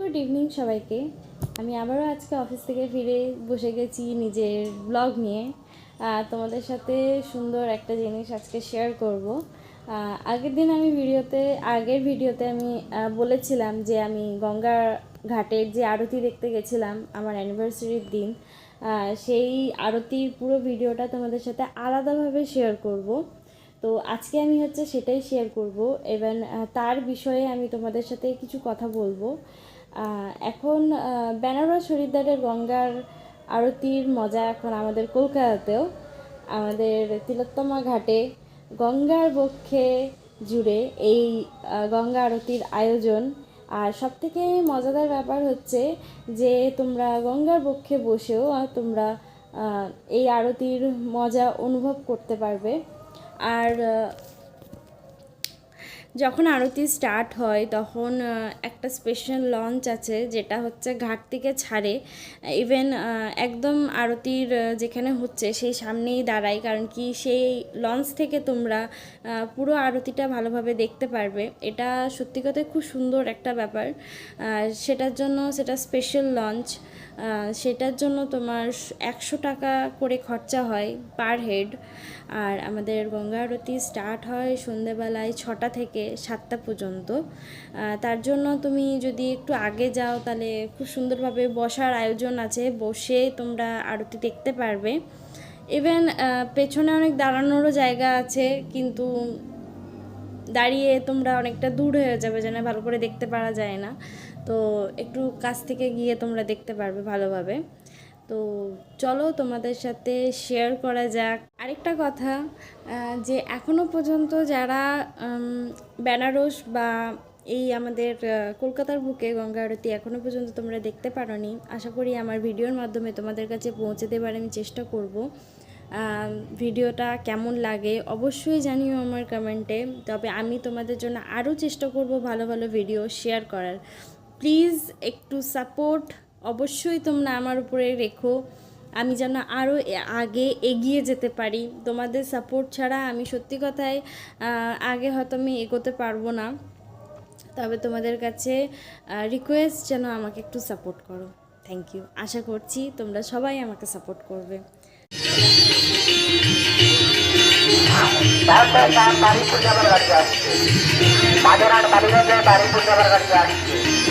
Good evening সবাইকে। আমি আবারও আজকে অফিস থেকে ফিরে বসে গেছি নিজের ব্লগ নিয়ে। তোমাদের সাথে সুন্দর একটা জিনিস আজকে শেয়ার করব। আগের দিন আমি ভিডিওতে, আগের ভিডিওতে আমি বলেছিলাম যে আমি গঙ্গা ঘাটের যে আরতি দেখতে গেছিলাম আমার অ্যানিভার্সারির দিন সেই আরতির পুরো ভিডিওটা তোমাদের সাথে আলাদাভাবে শেয়ার করব। তো আজকে আমি হচ্ছে সেটাই শেয়ার করব। এবং তার বিষয়ে আমি তোমাদের সাথে কিছু কথা বলব। এখন বেনারস হরিদ্বারের গঙ্গার আরতির মজা এখন আমাদের কলকাতাতেও। আমাদের তিলোত্তমা ঘাটে গঙ্গার বক্ষে জুড়ে এই গঙ্গা আরতির আয়োজন। আর সবথেকে মজাদার ব্যাপার হচ্ছে যে, তোমরা গঙ্গার বক্ষে বসেও তোমরা এই আরতির মজা অনুভব করতে পারবে। আর আহ, যখন আরতি স্টার্ট হয়, তখন একটা স্পেশাল লঞ্চ আছে, যেটা হচ্ছে ঘাট থেকে ছাড়ে ইভেন একদম আরতির যেখানে হচ্ছে, সেই সামনেই দাঁড়ায়, কারণ কি সেই লঞ্চ থেকে তোমরা পুরো আরতিটা ভালোভাবে দেখতে পারবে। এটা সত্যি কথায় খুব সুন্দর একটা ব্যাপার। সেটার জন্য সেটা স্পেশাল লঞ্চ সেটার জন্য তোমার একশো টাকা করে খরচা হয় পার হেড আর আমাদের গঙ্গা আরতি স্টার্ট হয় সন্ধেবেলায় ছটা থেকে। সাতটা পর্যন্ত। তার জন্য তুমি যদি একটু আগে যাও তাহলে খুব সুন্দরভাবে বসার আয়োজন আছে, বসে তোমরা আরতি দেখতে পারবে। ইভেন পেছনে অনেক দাঁড়ানোরও জায়গা আছে, কিন্তু দাঁড়িয়ে তোমরা অনেকটা দূর হয়ে যাবে যেন ভালো করে দেখতে পারা যায় না। তো একটু কাছ থেকে গিয়ে তোমরা দেখতে পারবে ভালোভাবে। তো চলো তোমাদের সাথে শেয়ার করা যাক। আরেকটা কথা যে এখনও পর্যন্ত যারা বেনারস বা এই আমাদের কলকাতার বুকে গঙ্গা আরতি এখনও পর্যন্ত তোমরা দেখতে পারোনি, আশা করি আমার ভিডিওর মাধ্যমে তোমাদের কাছে পৌঁছে দেবার আমি চেষ্টা করব। ভিডিওটা কেমন লাগে অবশ্যই জানিও আমার কমেন্টে তবে আমি তোমাদের জন্য আরও চেষ্টা করব ভালো ভালো ভিডিও শেয়ার করার। প্লিজ একটু সাপোর্ট অবশ্যই তোমরা আমার উপরে রেখো। আমি যেন আরও আগে এগিয়ে যেতে পারি। তোমাদের সাপোর্ট ছাড়া আমি সত্যি কথায় আগে হয়তো আমি এগোতে পারব না। তবে তোমাদের কাছে রিকোয়েস্ট যেন আমাকে একটু সাপোর্ট করো। থ্যাংক ইউ আশা করছি তোমরা সবাই আমাকে সাপোর্ট করবে। আসছে।